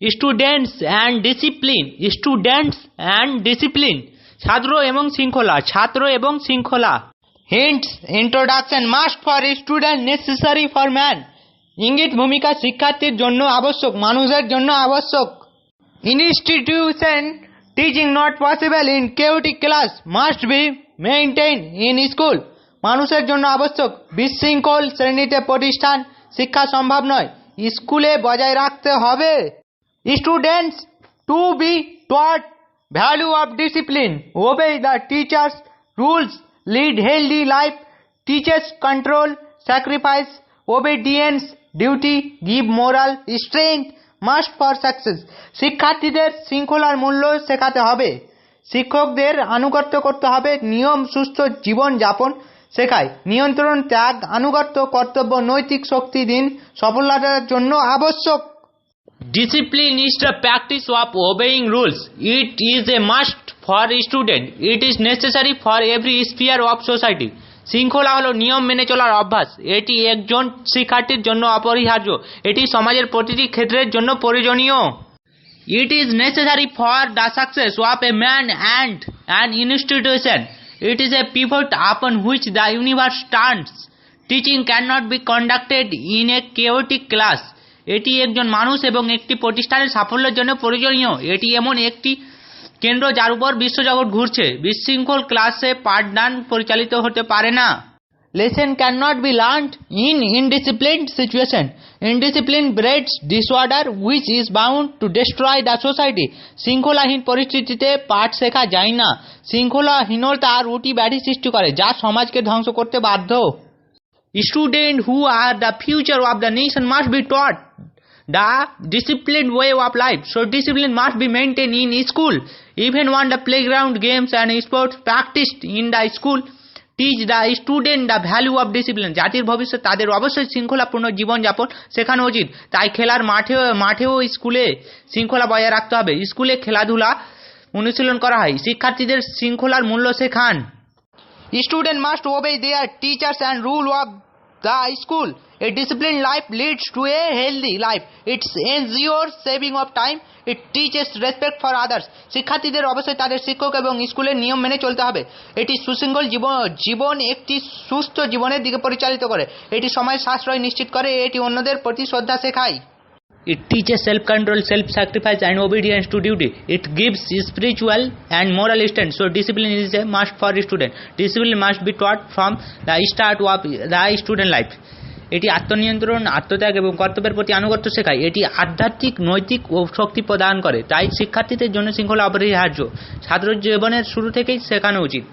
Students and discipline students and discipline ছাত্র এবং শৃঙ্খলা, ছাত্র এবং শৃঙ্খলা। Hints introduction must for student necessary for man ইঙ্গিত, ভূমিকা, শিক্ষার্থীর জন্য আবশ্যক, মানুষের জন্য আবশ্যক। Institution teaching not possible in chaotic class must be maintain in school মানুষের জন্য আবশ্যক, বিশৃঙ্খল শ্রেণীতে প্রতিষ্ঠান, শিক্ষা সম্ভব নয়। স্কুলে বজায় রাখতে হবে। Students to be taught value of discipline obey the teachers rules lead healthy life teachers control sacrifice obedience duty give moral strength must for success শিক্ষার্থীদের শৃঙ্খলার মূল্য শেখাতে হবে। শিক্ষকদের আনুগত্য করতে হবে। নিয়ম সুস্থ জীবন যাপন শেখায়। নিয়ন্ত্রণ ত্যাগ, আনুগত্য, কর্তব্য, নৈতিক শক্তি দিন। সফলতার জন্য আবশ্যক Is the practice of obeying rules. It is a must for a student. It is necessary for every sphere of society. শৃঙ্খলা হলো নিয়ম মেনে চলার অভ্যাস এটি একজন শিক্ষার্থীর জন্য অপরিহার্য এটি সমাজের প্রতিটি ক্ষেত্রের জন্য প্রয়োজনীয় it is necessary for the success of a man and an institution it is a pivot upon which the universe turns teaching can not be conducted in a chaotic class এটি একজন মানুষ এবং একটি প্রতিষ্ঠানের সাফল্যের জন্য প্রয়োজনীয়। এটি এমন একটি কেন্দ্র যার উপর বিশ্বজগৎ ঘুরছে। বিশৃঙ্খল ক্লাসে পাঠদান পরিচালিত হতে পারে না। Lesson can not be learned in indisciplined situation indiscipline breeds disorder which is bound to destroy the society শৃঙ্খলাহীন পরিস্থিতিতে পাঠ শেখা যায় না। শৃঙ্খলাহীনতা রুটি ব্যাধি সৃষ্টি করে, যা সমাজকে ধ্বংস করতে বাধ্য। Student who are the future of the nation must be taught the disciplined way of life. So discipline must be maintained in school. Even on the playground games and sports practiced in the school teach the student the value of discipline. জাতির ভবিষ্যৎ তাদের অবশ্যই শৃঙ্খলাপূর্ণ জীবনযাপন শেখানো উচিত তাই খেলার মাঠেও মাঠেও স্কুলে শৃঙ্খলা বজায় রাখতে হবে স্কুলে খেলাধুলা অনুশীলন করা হয় শিক্ষার্থীদের শৃঙ্খলার মূল্য শেখান Students must obey their teachers and rule of the school. A disciplined life leads to a healthy life. It ensures saving of time. It teaches respect for others. শিক্ষার্থীদের অবশ্যই তাদের শিক্ষক এবং স্কুলের নিয়ম মেনে চলতে হবে এটি সুশৃঙ্খল জীবন জীবন একটি সুস্থ জীবনের দিকে পরিচালিত করে এটি সময় সাশ্রয় নিশ্চিত করে এটি অন্যদের প্রতি শ্রদ্ধা শেখায় It teaches self-control, self-sacrifice and obedience to duty. It gives spiritual and moral strength. So discipline is a must for a student. Discipline must be taught from the start of the student life. এটি আত্মনিয়ন্ত্রণ, আত্মত্যাগ এবং কর্তব্যের প্রতি আনুগত্য শেখায়। এটি আধ্যাত্মিক, নৈতিক ও শক্তি প্রদান করে। তাই শিক্ষার্থীদের জন্য শৃঙ্খলা অপরিহার্য। ছাত্র জীবনের শুরু থেকেই শেখানো উচিত।